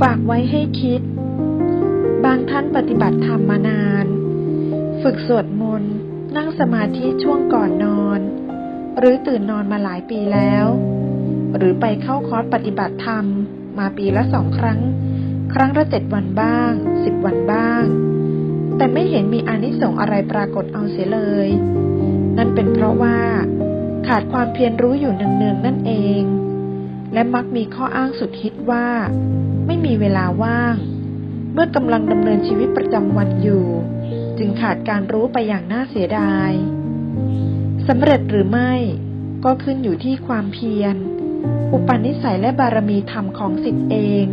ฝากไว้ให้คิด บางท่านปฏิบัติธรรมมานาน ฝึกสวดมนต์นั่งสมาธิช่วงก่อนนอน หรือตื่นนอนมาหลายปีแล้ว หรือไปเข้าคอร์สปฏิบัติธรรม มาปีละสองครั้ง ครั้งละเจ็ดวันบ้างสิบวันบ้าง แต่ไม่เห็นมีอานิสงส์อะไรปรากฏเอาเสียเลย นั่นเป็นเพราะว่า ขาดความเพียรรู้อยู่เนืองๆนั่นเอง และมักมีข้ออ้างสุดฮิตว่า ไม่มีเวลาว่าง เมื่อกำลังดำเนินชีวิตประจำวันอยู่ จึงขาดการรู้ไปอย่างน่าเสียดายสำเร็จหรือไม่ก็ขึ้นอยู่ที่ความเพียร อุปนิสัยและบารมีธรรมของสิทธิเอง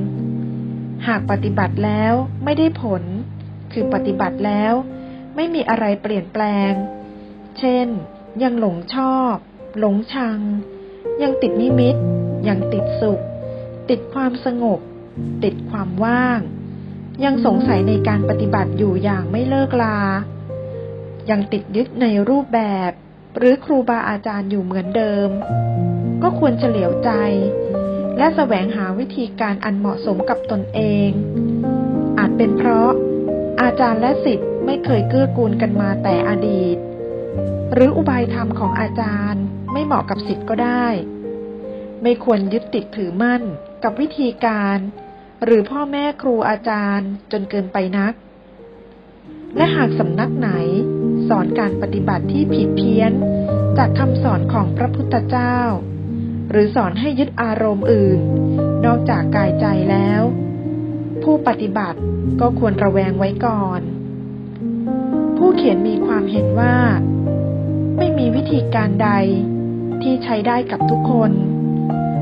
หากปฏิบัติแล้วไม่ได้ผล คือปฏิบัติแล้ว ไม่มีอะไรเปลี่ยนแปลง เช่น ยังหลงชอบ หลงชัง ยังติดนิมิต ยังติดสุข ติดความสงบ ติดความว่าง ยังสงสัยในการปฏิบัติอยู่อย่างไม่เลิกลา ยังติดยึดในรูปแบบ หรือครูบาอาจารย์อยู่เหมือนเดิม ก็ควรเฉลียวใจ และแสวงหาวิธีการอันเหมาะสมกับตนเอง อาจเป็นเพราะอาจารย์และสิทธิ์ไม่เคยเกื้อกูลกันมาแต่อดีต หรืออุบายธรรมของอาจารย์ ไม่เหมาะกับสิทธิ์ก็ได้ ไม่ควรยึดติดถือมั่นกับวิธีการ หรือพ่อแม่ครูอาจารย์จนเกินไปนัก และหากสำนักไหน สอนการปฏิบัติที่ผิดเพี้ยนจากคำสอนของพระพุทธเจ้า หรือสอนให้ยึดอารมณ์อื่น นอกจากกายใจแล้ว ผู้ปฏิบัติก็ควรระแวงไว้ก่อน ผู้เขียนมีความเห็นว่า ไม่มีวิธีการใด ที่ใช้ได้กับทุกคน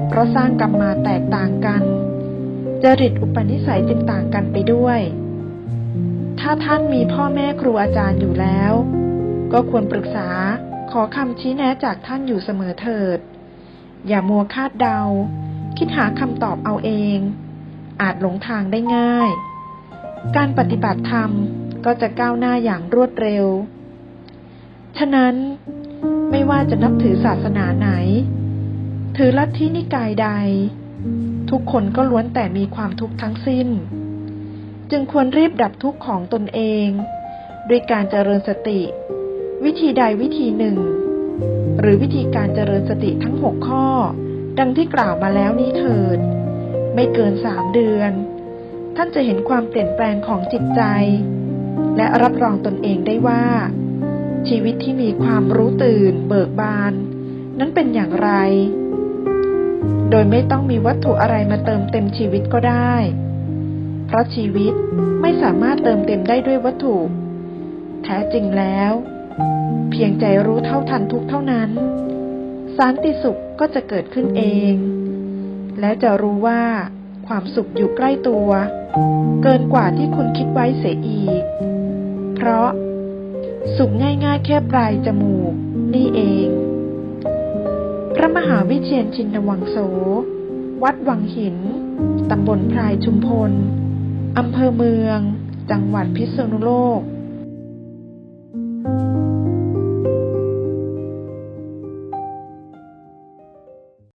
เพราะสร้างกรรมมาแตกต่างกัน จริตอุปนิสัยจึงต่างกันไปด้วย ถ้าท่านมีพ่อแม่ครูอาจารย์อยู่แล้ว ก็ควรปรึกษาขอคำชี้แนะจากท่านอยู่เสมอเถิด อย่ามัวคาดเดา คิดหาคำตอบเอาเอง อาจหลงทางได้ง่าย การปฏิบัติธรรมก็จะก้าวหน้าอย่างรวดเร็ว ฉะนั้น ไม่ว่าจะนับถือศาสนาไหน ถือลัทธินิกายใด ทุกคนก็ล้วนแต่มีความทุกข์ทั้งสิ้น จึงควรรีบดับทุกข์ของตนเอง ด้วยการเจริญสติ วิธีใดวิธีหนึ่ง หรือวิธีการเจริญสติทั้งหกข้อ ดังที่กล่าวมาแล้วนี้เถิด ไม่เกินสามเดือน ท่านจะเห็นความเปลี่ยนแปลงของจิตใจ และรับรองตนเองได้ว่า ชีวิตที่มีความรู้ตื่นเบิกบาน นั้นเป็นอย่างไร โดยไม่ต้องมีวัตถุอะไรมาเติมเต็มชีวิตก็ได้ เพราะชีวิตไม่สามารถเติมเต็มได้ด้วยวัตถุ แท้จริงแล้ว เพียงใจรู้เท่าทันทุกเท่านั้นสันติสุขก็จะเกิดขึ้นเอง และจะรู้ว่าความสุขอยู่ใกล้ตัว เกินกว่าที่คุณคิดไว้เสียอีก เพราะ สุขง่ายๆ แค่ปลายจมูก นี่เอง พระมหาวิเชียนชินวังโส วัดวังหิน ตำบลพรายชุมพล อำเภอเมือง จังหวัดพิษณุโลก